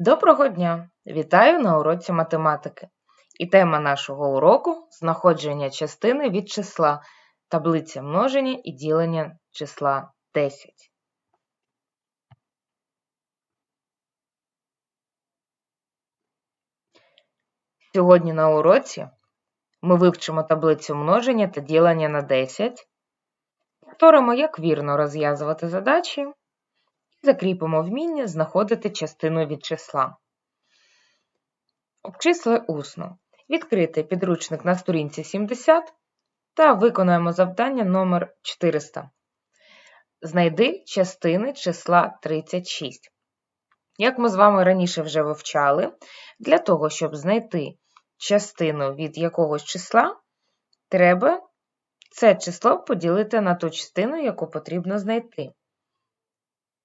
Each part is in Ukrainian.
Доброго дня! Вітаю на уроці математики. І тема нашого уроку знаходження частини від числа, таблиця множення і ділення числа 10. Сьогодні на уроці ми вивчимо таблицю множення та ділення на 10, повторимо, як вірно розв'язувати задачі закріпимо вміння знаходити частину від числа. Обчисли усно. Відкрити підручник на сторінці 70 та виконаємо завдання номер 400. Знайди частини числа 36. Як ми з вами раніше вже вивчали, для того, щоб знайти частину від якогось числа, треба це число поділити на ту частину, яку потрібно знайти.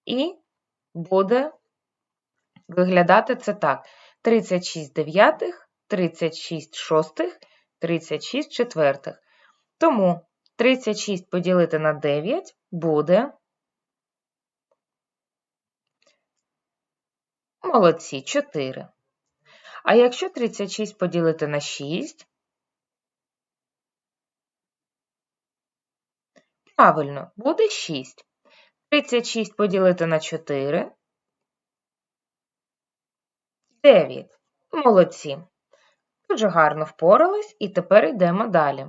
І буде виглядати це так: 36 дев'ятих, 36 шостих, 36 четвертих. Тому 36 поділити на 9 буде. Молодці 4. А якщо 36 поділити на 6, правильно, буде 6. 36 поділити на 4. 9. Молодці. Дуже гарно впорались і тепер йдемо далі.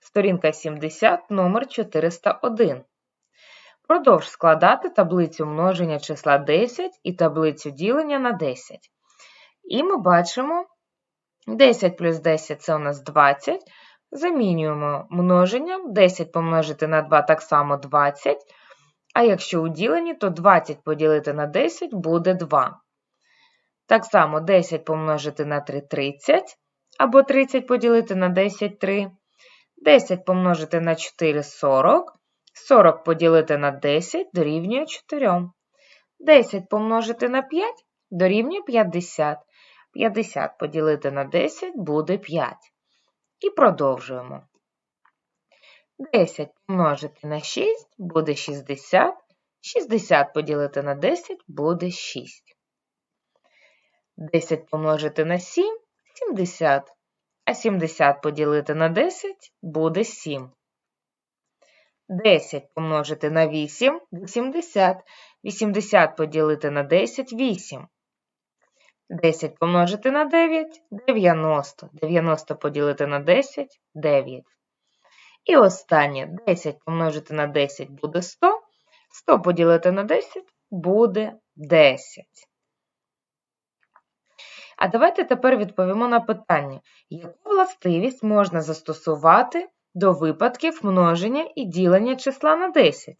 Сторінка 70, номер 401. Продовж складати таблицю множення числа 10 і таблицю ділення на 10. І ми бачимо 10 плюс 10 це у нас 20. Замінюємо множенням 10 помножити на 2 так само 20. А якщо у діленні, то 20 поділити на 10 буде 2. Так само 10 помножити на 3 30, або 30 поділити на 10 3. 10 помножити на 4 40. 40 поділити на 10 дорівнює 4. 10 помножити на 5 дорівнює 50. 50 поділити на 10 буде 5. І продовжуємо. 10 помножити на 6 буде 60. 60 поділити на 10 буде 6. 10 помножити на 7 70. А 70 поділити на 10 буде 7. 10 помножити на 8 80. 80 поділити на 10 8. 10 помножити на 9 90. 90 поділити на 10 9. І останнє 10 помножити на 10 буде 100. 100 поділити на 10 буде 10. А давайте тепер відповімо на питання, яку властивість можна застосувати до випадків множення і ділення числа на 10?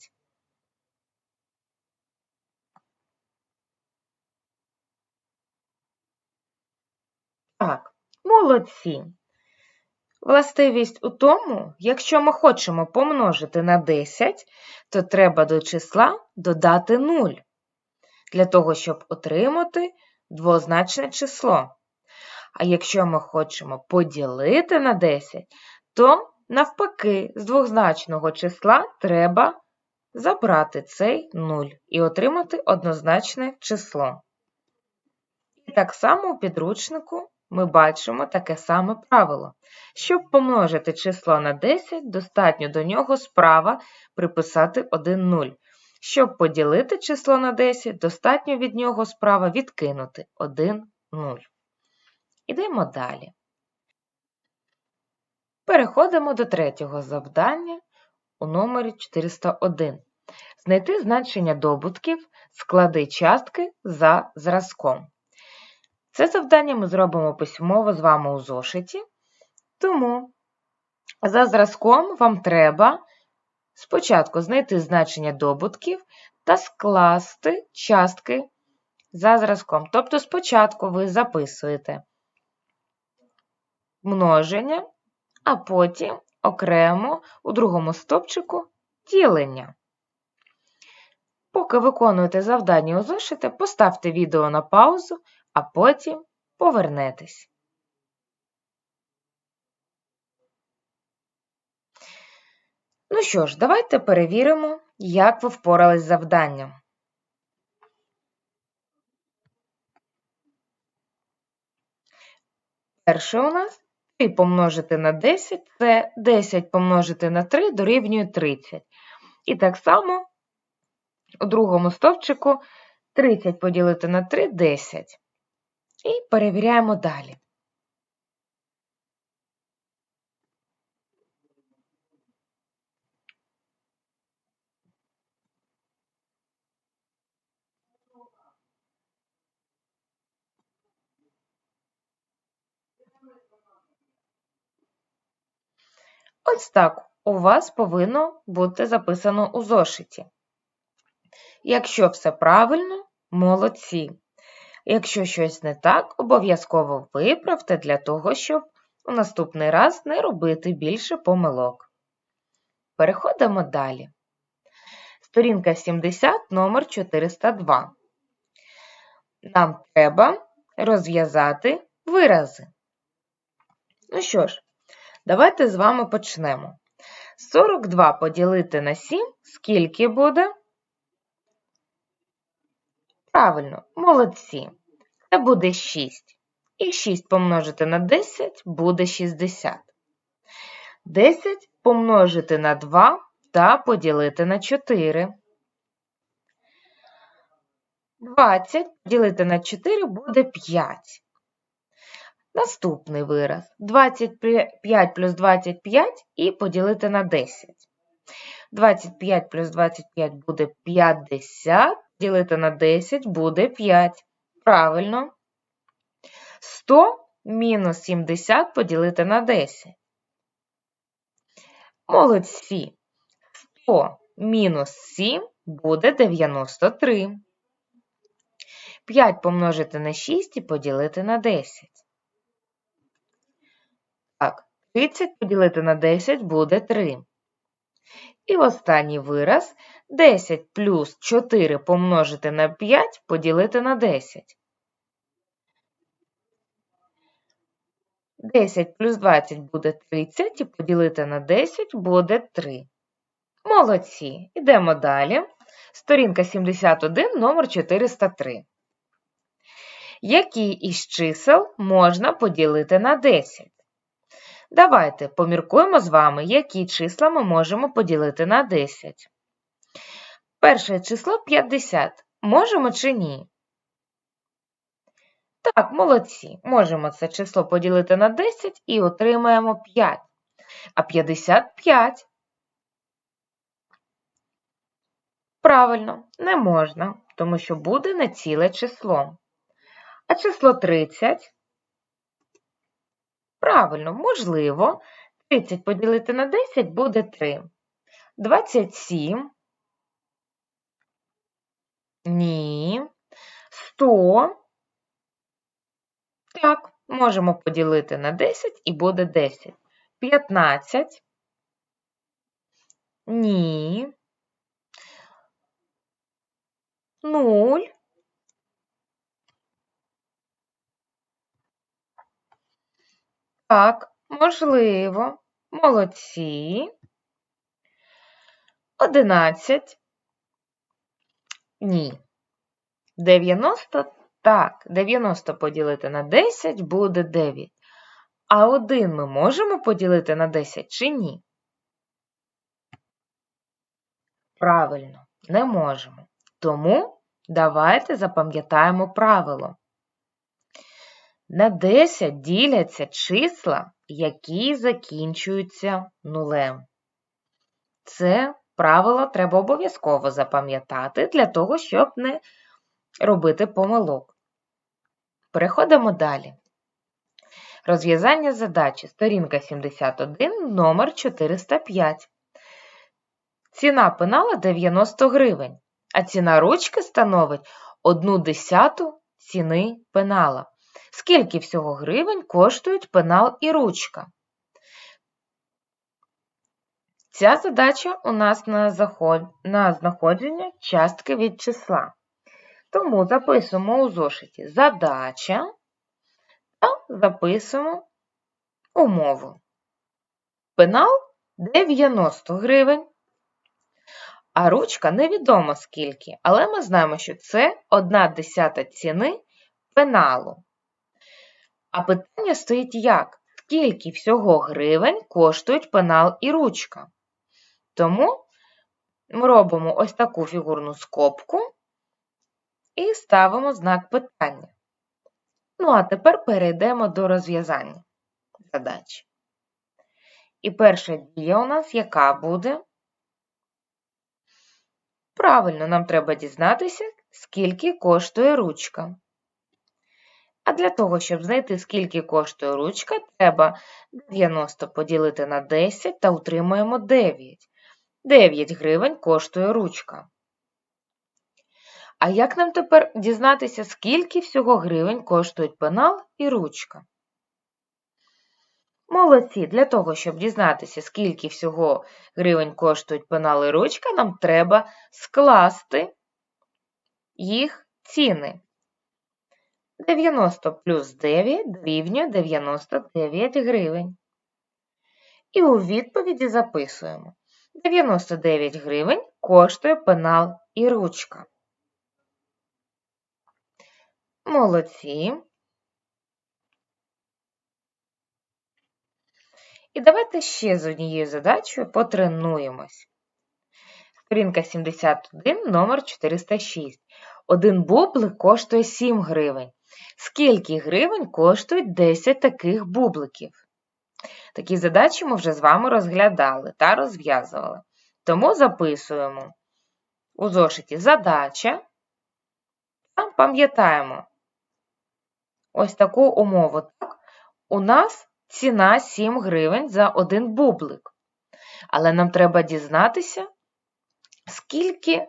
Так, молодці. Властивість у тому, якщо ми хочемо помножити на 10, то треба до числа додати 0, для того, щоб отримати двозначне число. А якщо ми хочемо поділити на 10, то навпаки, з двозначного числа треба забрати цей 0 і отримати однозначне число. І так само у підручнику ми бачимо таке саме правило. Щоб помножити число на 10, достатньо до нього справа приписати 1 0. Щоб поділити число на 10, достатньо від нього справа відкинути 1 0. Ідемо далі. Переходимо до третього завдання у номері 401. Знайти значення добутків, склади частки за зразком. Це завдання ми зробимо письмово з вами у зошиті. Тому за зразком вам треба спочатку знайти значення добутків та скласти частки за зразком. Тобто, спочатку ви записуєте множення, а потім окремо у другому стопчику ділення. Поки виконуєте завдання у зошиті, поставте відео на паузу, а потім повернетесь. Ну що ж, давайте перевіримо, як ви впорались з завданням. Перше у нас 3 помножити на 10 це 10 помножити на 3 дорівнює 30. І так само у другому стовпчику 30 поділити на 3 10. І перевіряємо далі. Ось так у вас повинно бути записано у зошиті. Якщо все правильно, молодці. Якщо щось не так, обов'язково виправте для того, щоб у наступний раз не робити більше помилок. Переходимо далі. Сторінка 70, номер 402. Нам треба розв'язати вирази. Ну що ж, давайте з вами почнемо. 42 поділити на 7, скільки буде? Правильно, молодці. Це буде 6. І 6 помножити на 10 буде 60. 10 помножити на 2 та поділити на 4. 20 поділити на 4 буде 5. Наступний вираз 25 плюс 25 і поділити на 10. 25 плюс 25 буде 50, ділити на 10 буде 5. Правильно. 100 мінус 70 поділити на 10. Молодці. 100 мінус 7 буде 93. 5 помножити на 6 і поділити на 10. Так, 30 поділити на 10 буде 3. І останній вираз 10 плюс 4 помножити на 5 поділити на 10. 10 плюс 20 буде 30 і поділити на 10 буде 3. Молодці. Йдемо далі. Сторінка 71, номер 403. Які із чисел можна поділити на 10? Давайте поміркуємо з вами, які числа ми можемо поділити на 10. Перше число 50. Можемо чи ні? Так, молодці. Можемо це число поділити на 10 і отримаємо 5. А 55. Правильно, не можна, тому що буде не ціле число. А число 30 Правильно, можливо. 30 поділити на 10 буде 3. 27. Ні. 100. Так, можемо поділити на 10 і буде 10. 15. Ні. 0. Так, можливо. Молодці. Одинадцять. Ні. Дев'яносто. Так, 90 поділити на 10 буде 9. А 1 ми можемо поділити на 10 чи ні? Правильно, не можемо. Тому давайте запам'ятаємо правило. На 10 діляться числа, які закінчуються нулем. Це правило треба обов'язково запам'ятати для того, щоб не робити помилок. Переходимо далі. Розв'язання задачі. Сторінка 71, номер 405. Ціна пенала 90 гривень, а ціна ручки становить 1 десяту ціни пенала. Скільки всього гривень коштують пенал і ручка? Ця задача у нас на, заход... на знаходження частки від числа. Тому записуємо у зошиті задача та записуємо умову. Пенал 90 гривень, а ручка невідомо скільки, але ми знаємо, що це 1 десята ціни пеналу. А питання стоїть як? Скільки всього гривень коштують пенал і ручка? Тому ми робимо ось таку фігурну скобку і ставимо знак питання. Ну, а тепер перейдемо до розв'язання задачі. І перша дія у нас яка буде? Правильно, нам треба дізнатися, скільки коштує ручка. А для того, щоб знайти, скільки коштує ручка, треба 90 поділити на 10 та утримуємо 9. 9 гривень коштує ручка. А як нам тепер дізнатися, скільки всього гривень коштують пенал і ручка? Молодці, для того, щоб дізнатися, скільки всього гривень коштують пенал і ручка, нам треба скласти їх ціни. 90 плюс 9 дорівнює 99 гривень. І у відповіді записуємо. 99 гривень коштує пенал і ручка. Молодці. І давайте ще з однією задачею потренуємось. Сторінка 71, номер 406. Один бублик коштує 7 гривень. Скільки гривень коштують 10 таких бубликів? Такі задачі ми вже з вами розглядали та розв'язували. Тому записуємо у зошиті задача та пам'ятаємо ось таку умову. Так? У нас ціна 7 гривень за один бублик. Але нам треба дізнатися, скільки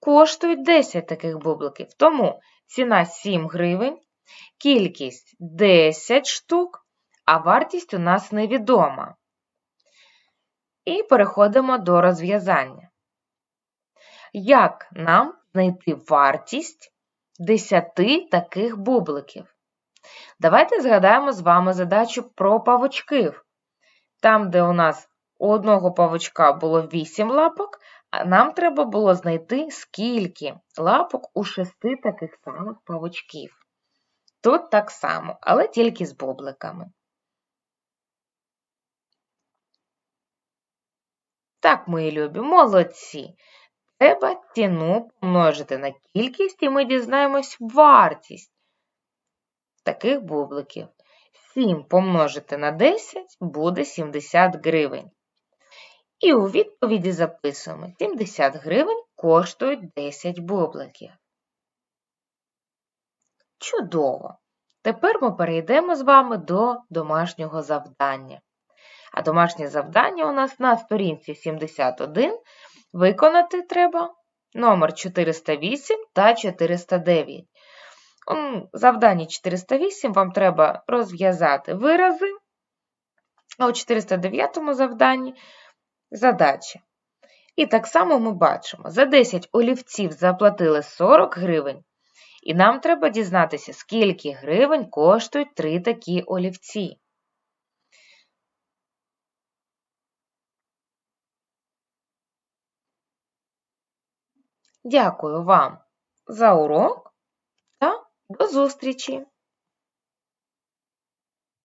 коштують 10 таких бубликів. Тому ціна 7 гривень, кількість 10 штук, а вартість у нас невідома. І переходимо до розв'язання. Як нам знайти вартість 10 таких бубликів? Давайте згадаємо з вами задачу про павучків. Там, де у нас у одного павучка було 8 лапок, нам треба було знайти, скільки лапок у шести таких самих павучків. Тут так само, але тільки з бубликами. Так, мої любі, молодці. Треба ціну помножити на кількість, і ми дізнаємось вартість таких бубликів. 7 помножити на 10 буде 70 гривень. І у відповіді записуємо 70 гривень коштують 10 бубликів. Чудово! Тепер ми перейдемо з вами до домашнього завдання. А домашнє завдання у нас на сторінці 71 виконати треба номер 408 та 409. У завданні 408 вам треба розв'язати вирази, а у 409 завданні задача. І так само ми бачимо, за 10 олівців заплатили 40 гривень, і нам треба дізнатися, скільки гривень коштують 3 такі олівці. Дякую вам за урок та до зустрічі!